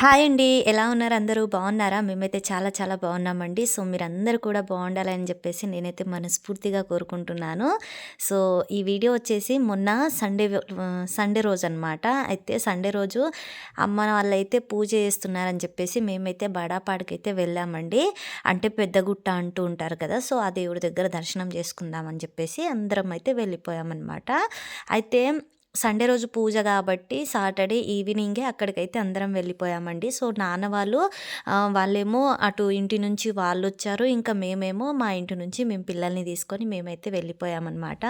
Hi అండి. ఎలా ఉన్నారు అందరూ? బాగున్నారా? మేమైతే చాలా చాలా బాగున్నామండి. సో, మీరందరూ కూడా బాగుండాలని చెప్పేసి నేనైతే మనస్ఫూర్తిగా కోరుకుంటున్నాను. సో, ఈ వీడియో వచ్చేసి మొన్న సండే సండే రోజు అనమాట అయితే సండే రోజు అమ్మ వాళ్ళైతే పూజ చేస్తున్నారని చెప్పేసి మేమైతే బడాపాడికైతే వెళ్ళామండి. అంటే పెద్దగుట్ట అంటూ ఉంటారు కదా! సో, ఆ దేవుడి దగ్గర దర్శనం చేసుకుందామని చెప్పేసి అందరం అయితే వెళ్ళిపోయామనమాట. అయితే సండే రోజు పూజ కాబట్టి సాటర్డే ఈవినింగే అక్కడికైతే అందరం వెళ్ళిపోయామండి. సో, నాన్న వాళ్ళు వాళ్ళేమో అటు ఇంటి నుంచి వాళ్ళు వచ్చారు ఇంకా మేమేమో మా ఇంటి నుంచి మేము పిల్లల్ని తీసుకొని మేమైతే వెళ్ళిపోయామనమాట.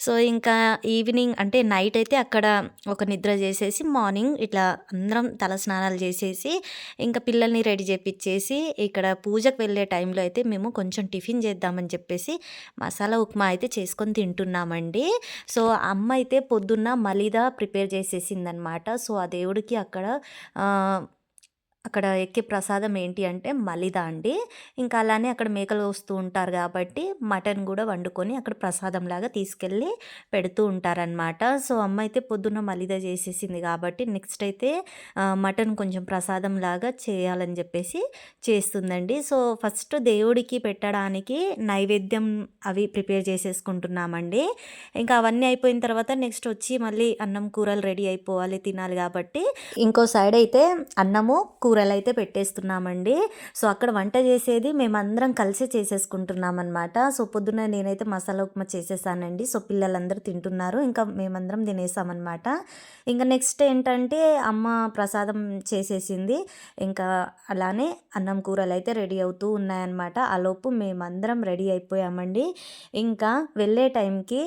సో, ఇంకా ఈవినింగ్ అంటే నైట్ అయితే అక్కడ ఒక నిద్ర చేసేసి మార్నింగ్ ఇట్లా అందరం తలస్నానాలు చేసేసి ఇంకా పిల్లల్ని రెడీ చేపిచ్చేసి ఇక్కడ పూజకు వెళ్ళే టైంలో అయితే మేము కొంచెం టిఫిన్ చేద్దామని చెప్పేసి మసాలా ఉప్మా అయితే చేసుకొని తింటున్నామండి. సో, అమ్మ అయితే పొద్దున్న మలిదా ప్రిపేర్ చేసేసిందనమాట. సో, ఆ దేవుడికి అక్కడ అక్కడ ఎక్కే ప్రసాదం ఏంటి అంటే మలిదా అండి. ఇంకా అలానే అక్కడ మేకలు వస్తూ ఉంటారు కాబట్టి మటన్ కూడా వండుకొని అక్కడ ప్రసాదంలాగా తీసుకెళ్ళి పెడుతూ ఉంటారనమాట. సో, అమ్మ అయితే పొద్దున్న మలిద చేసేసింది కాబట్టి నెక్స్ట్ అయితే మటన్ కొంచెం ప్రసాదం లాగా చేయాలని చెప్పేసి చేస్తుందండి. సో, ఫస్ట్ దేవుడికి పెట్టడానికి నైవేద్యం అవి ప్రిపేర్ చేసేసుకుంటున్నామండి. ఇంకా అవన్నీ అయిపోయిన తర్వాత నెక్స్ట్ వచ్చి మళ్ళీ అన్నం కూరలు రెడీ అయిపోవాలి తినాలి కాబట్టి ఇంకో సైడ్ అయితే అన్నము కూరలు అయితే పెట్టేస్తున్నామండి. సో, అక్కడ వంట చేసేది మేమందరం కలిసి చేసేసుకుంటున్నామనమాట. సో, పొద్దున్న నేనైతే మసాలా ఉప్మా చేసేసానండి. సో, పిల్లలందరూ తింటున్నారు. ఇంకా మేమందరం తినేసామన్నమాట ఇంకా నెక్స్ట్ ఏంటంటే అమ్మ ప్రసాదం చేసేసింది. ఇంకా అలానే అన్నం కూరలు అయితే రెడీ అవుతూ ఉన్నాయన్నమాట. ఆలోపు మేమందరం రెడీ అయిపోయామండి. ఇంకా వెళ్ళే టైంకి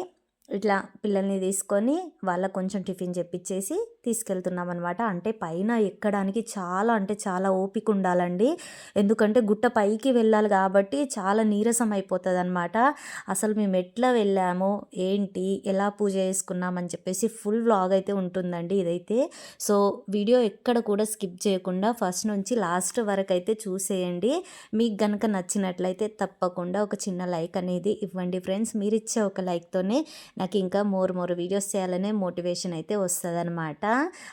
ఇట్లా పిల్లల్ని తీసుకొని వాళ్ళకు కొంచెం టిఫిన్ చెప్పిచ్చేసి తీసుకెళ్తున్నామనమాట. అంటే పైన ఎక్కడానికి చాలా అంటే చాలా ఓపిక ఉండాలండి. ఎందుకంటే గుట్ట పైకి వెళ్ళాలి కాబట్టి చాలా నీరసం అయిపోతుంది అనమాట అసలు మేము ఎట్లా వెళ్ళాము, ఏంటి, ఎలా పూజ చేసుకున్నామని చెప్పేసి ఫుల్ వ్లాగ్ అయితే ఉంటుందండి ఇదైతే. సో, వీడియో ఎక్కడ కూడా స్కిప్ చేయకుండా ఫస్ట్ నుంచి లాస్ట్ వరకు అయితే చూసేయండి. మీకు గనక నచ్చినట్లయితే తప్పకుండా ఒక చిన్న లైక్ అనేది ఇవ్వండి ఫ్రెండ్స్. మీరిచ్చే ఒక లైక్‌తోనే నాకు ఇంకా మోర్ మోర్ వీడియోస్ చేయాలనే మోటివేషన్ అయితే వస్తదనమాట.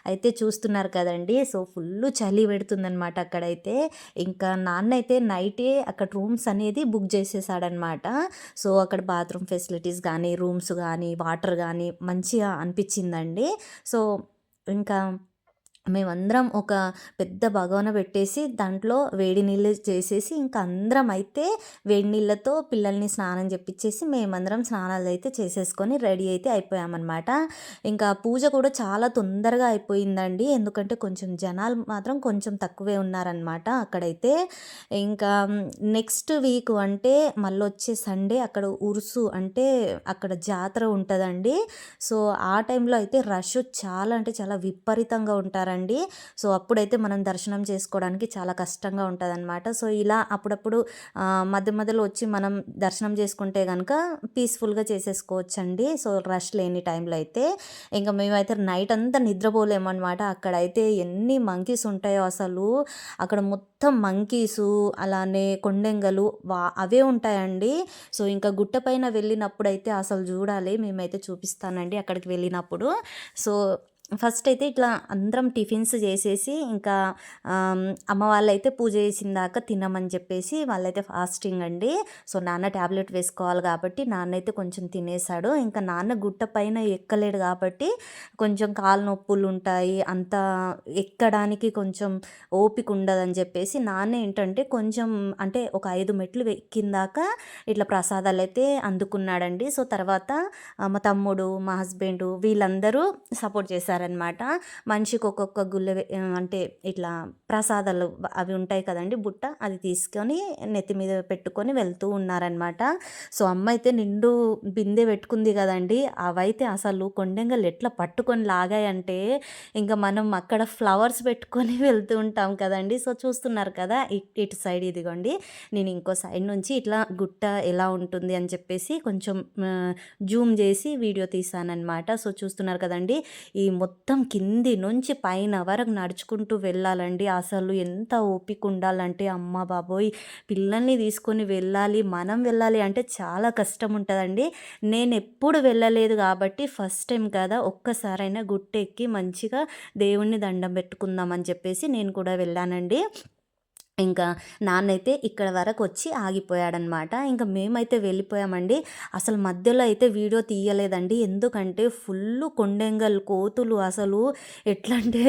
అయితే చూస్తున్నారు కదండీ! సో, ఫుల్ చలి పెడుతుందనమాట అక్కడైతే. ఇంకా నాన్న అయితే నైటే అక్కడ రూమ్స్ అనేది బుక్ చేసేసాడనమాట. సో, అక్కడ బాత్రూమ్ ఫెసిలిటీస్ కానీ రూమ్స్ కానీ వాటర్ కానీ మంచిగా అనిపించిందండి సో, ఇంకా మేమందరం ఒక పెద్ద భగవన పెట్టేసి దాంట్లో వేడి నీళ్ళు చేసేసి ఇంకా అందరం అయితే వేడి నీళ్ళతో పిల్లల్ని స్నానం చెప్పించేసి మేమందరం స్నానాలు అయితే చేసేసుకొని రెడీ అయితే అయిపోయామనమాట. ఇంకా పూజ కూడా చాలా తొందరగా అయిపోయిందండి. ఎందుకంటే కొంచెం జనాలు మాత్రం కొంచెం తక్కువే ఉన్నారనమాట అక్కడైతే. ఇంకా నెక్స్ట్ వీక్ అంటే మళ్ళీ వచ్చే సండే అక్కడ ఉరుసు అంటే అక్కడ జాతర ఉంటుందండి సో, ఆ టైంలో అయితే రష్ చాలా అంటే చాలా విపరీతంగా ఉంటారండి. సో, అప్పుడైతే మనం దర్శనం చేసుకోవడానికి చాలా కష్టంగా ఉంటుందన్నమాట సో, ఇలా అప్పుడప్పుడు మధ్య మధ్యలో వచ్చి మనం దర్శనం చేసుకుంటే కనుక పీస్‌ఫుల్‌గా చేసేసుకోవచ్చండి. సో, రష్ లేని టైంలో అయితే. ఇంకా మేమైతే నైట్ అంతా నిద్రపోలేమన్నమాట అక్కడైతే ఎన్ని మంకీస్ ఉంటాయో అసలు. అక్కడ మొత్తం మంకీసు, అలానే కొండెంగలు వా అవే ఉంటాయండి. సో, ఇంకా గుట్ట పైన అయితే అసలు చూడాలి. మేమైతే చూపిస్తానండి అక్కడికి వెళ్ళినప్పుడు. సో, ఫస్ట్ అయితే ఇట్లా అందరం టిఫిన్స్ చేసేసి ఇంకా అమ్మ వాళ్ళైతే పూజ చేసిందాక తినమని చెప్పేసి వాళ్ళైతే ఫాస్టింగ్ అండి. సో, నాన్న టాబ్లెట్ వేసుకోవాలి కాబట్టి నాన్నయితే కొంచెం తినేసాడు. ఇంకా నాన్న గుట్ట పైన ఎక్కలేడు కాబట్టి కొంచెం కాళ్ళ నొప్పులు ఉంటాయి అంత ఎక్కడానికి కొంచెం ఓపిక ఉండదని చెప్పేసి నాన్న ఏంటంటే కొంచెం అంటే ఒక ఐదు మెట్లు ఎక్కిందాక ఇట్లా ప్రసాదాలు అయితే అందుకున్నాడండి. సో, తర్వాత మా తమ్ముడు, మా హస్బెండ్ వీళ్ళందరూ సపోర్ట్ చేశారనమాట. మనిషికి ఒక్కొక్క గుళ్ళ అంటే ఇట్లా ప్రసాదాలు అవి ఉంటాయి కదండీ బుట్ట అది తీసుకొని నెత్తి మీద పెట్టుకొని వెళ్తూ ఉన్నారనమాట. సో, అమ్మ అయితే నిండు బిందె పెట్టుకుంది కదండీ! అవైతే అసలు కొండెంగలు ఎట్లా పట్టుకొని లాగాయంటే ఇంకా మనం అక్కడ ఫ్లవర్స్ పెట్టుకొని వెళ్తూ ఉంటాం కదండీ! సో, చూస్తున్నారు కదా! ఇటు సైడ్ ఇదిగోండి. నేను ఇంకో సైడ్ నుంచి ఇట్లా గుట్ట ఎలా ఉంటుంది అని చెప్పేసి కొంచెం జూమ్ చేసి వీడియో తీశాననమాట. సో, చూస్తున్నారు కదండి ఈ మొత్తం కింది నుంచి పైన వరకు నడుచుకుంటూ వెళ్ళాలండి. అసలు ఎంత ఓపిక ఉండాలంటే అమ్మ బాబోయ్! పిల్లల్ని తీసుకొని వెళ్ళాలి మనం వెళ్ళాలి అంటే చాలా కష్టం ఉంటుందండి. నేను ఎప్పుడు వెళ్ళలేదు కాబట్టి ఫస్ట్ టైం కదా ఒక్కసారైనా గుట్టెక్కి మంచిగా దేవుణ్ణి దండం పెట్టుకుందామని చెప్పేసి నేను కూడా వెళ్ళానండి. ఇంకా నాన్నైతే ఇక్కడ వరకు వచ్చి ఆగిపోయాడనమాట. ఇంకా మేమైతే వెళ్ళిపోయామండి. అసలు మధ్యలో అయితే వీడియో తీయలేదండి. ఎందుకంటే ఫుల్ కొండెంగల్ కోతులు అసలు ఎట్లా అంటే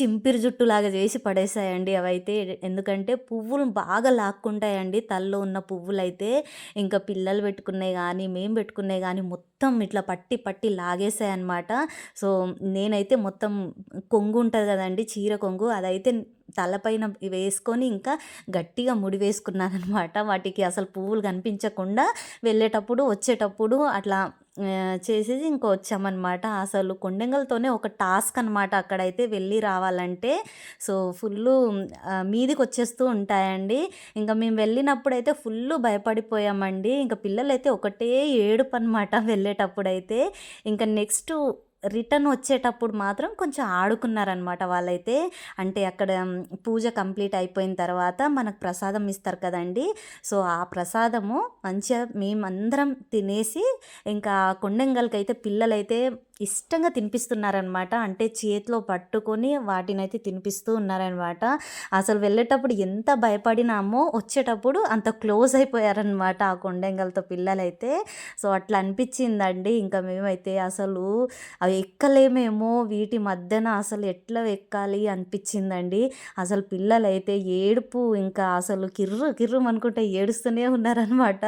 చింపిరి జుట్టులాగా చేసి పడేసాయండి అవైతే. ఎందుకంటే పువ్వులు బాగా లాక్కుంటాయండి తల్లో ఉన్న పువ్వులైతే. ఇంకా పిల్లలు పెట్టుకున్నాయి కానీ మేము పెట్టుకున్నాయి కానీ మొత్తం ఇట్లా పట్టి పట్టి లాగేసాయన్నమాట సో నేనైతే మొత్తం కొంగు ఉంటుంది కదండి చీర కొంగు. అదైతే తలపైన వేసుకొని ఇంకా గట్టిగా ముడి వేసుకున్నారనమాట. వాటికి అసలు పువ్వులు కనిపించకుండా వెళ్ళేటప్పుడు వచ్చేటప్పుడు అట్లా చేసేసి ఇంకో వచ్చామన్నమాట అసలు కొండంగల్తోనే ఒక టాస్క్ అనమాట అక్కడైతే వెళ్ళి రావాలంటే. సో ఫుల్ మీదికి వచ్చేస్తూ ఉంటాయండి. ఇంకా మేము వెళ్ళినప్పుడు అయితే ఫుల్ భయపడిపోయామండి. ఇంకా పిల్లలైతే ఒకటే ఏడుపు అనమాట వెళ్ళేటప్పుడు అయితే ఇంకా నెక్స్ట్ రిటర్న్ వచ్చేటప్పుడు మాత్రం కొంచెం ఆడుకున్నారనమాట వాళ్ళైతే. అంటే అక్కడ పూజ కంప్లీట్ అయిపోయిన తర్వాత మనకు ప్రసాదం ఇస్తారు కదండి. సో ఆ ప్రసాదము మంచిగా మేమందరం తినేసి ఇంకా కొండంగల్కి అయితే పిల్లలైతే ఇష్టంగా తినిపిస్తున్నారనమాట. అంటే చేతిలో పట్టుకొని వాటినైతే తినిపిస్తూ ఉన్నారనమాట. అసలు వెళ్ళేటప్పుడు ఎంత భయపడినామో వచ్చేటప్పుడు అంత క్లోజ్ అయిపోయారనమాట ఆ కొండెంగల్తో పిల్లలైతే. సో అట్లా అనిపించిందండి. ఇంకా మేమైతే అసలు అవి ఎక్కలేమేమో వీటి మధ్యన అసలు ఎట్లా ఎక్కాలి అనిపించిందండి. అసలు పిల్లలైతే ఏడుపు ఇంకా అసలు కిర్రు కిర్రు అనుకుంటే ఏడుస్తూనే ఉన్నారనమాట.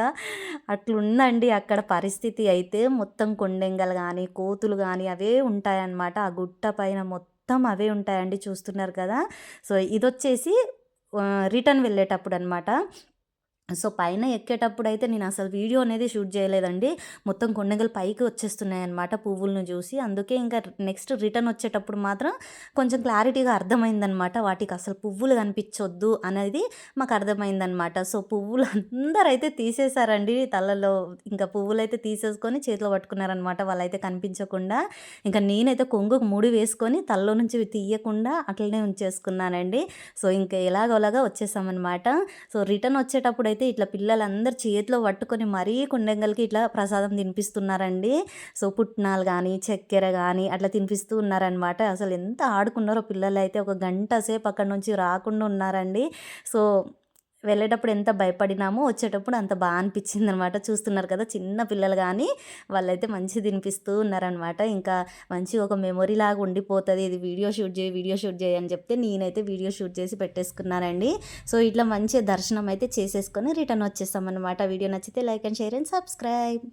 అట్లుందండి అక్కడ పరిస్థితి అయితే. మొత్తం కొండెంగలు కానీ కోతులు కానీ అవే ఉంటాయన్నమాట. ఆ గుట్ట పైన మొత్తం అవే ఉంటాయండి చూస్తున్నారు కదా. సో ఇది వచ్చేసి రిటర్న్ వెళ్ళేటప్పుడు అనమాట సో పైన ఎక్కేటప్పుడు అయితే నేను అసలు వీడియో అనేది షూట్ చేయలేదండి. మొత్తం కొండగలు పైకి వచ్చేస్తున్నాయి అనమాట పువ్వులను చూసి. అందుకే ఇంకా నెక్స్ట్ రిటర్న్ వచ్చేటప్పుడు మాత్రం కొంచెం క్లారిటీగా అర్థమైందనమాట వాటికి అసలు పువ్వులు కనిపించొద్దు అనేది మాకు అర్థమైందనమాట సో పువ్వులు అందరూ అయితే తీసేశారండి తలలో. ఇంకా పువ్వులు అయితే తీసేసుకొని చేతిలో పట్టుకున్నారనమాట వాళ్ళైతే కనిపించకుండా. ఇంకా నేనైతే కొంగుకు ముడి వేసుకొని తలలో నుంచి తీయకుండా అట్లనే ఉంచేసుకున్నానండి. సో ఇంకా ఎలాగోలాగా వచ్చేసామన్నమాట. సో రిటర్న్ వచ్చేటప్పుడు అయితే ఇట్లా పిల్లలందరూ చేతిలో పట్టుకొని మరీ కుండెంగల్కి ఇట్లా ప్రసాదం తినిపిస్తున్నారండి. సో పుట్నాలు కానీ చక్కెర కానీ అట్లా తినిపిస్తూ ఉన్నారనమాట అసలు ఎంత ఆడుకున్నారో పిల్లలు అయితే ఒక గంట సేపు అక్కడ నుంచి రాకుండా ఉన్నారండి. సో వెళ్ళేటప్పుడు ఎంత భయపడినామో వచ్చేటప్పుడు అంత బాగా అనిపించింది అనమాట చూస్తున్నారు కదా చిన్న పిల్లలు కానీ వాళ్ళైతే మంచి తినిపిస్తూ ఉన్నారనమాట. ఇంకా మంచి ఒక మెమొరీ లాగా ఉండిపోతుంది. ఇది వీడియో షూట్ చేయి వీడియో షూట్ చేయి అని చెప్తే నేనైతే వీడియో షూట్ చేసి పెట్టేసుకున్నానండి. సో ఇట్లా మంచి దర్శనం అయితే చేసేసుకొని రిటర్న్ వచ్చేస్తాం అనమాట వీడియో నచ్చితే like and share and subscribe.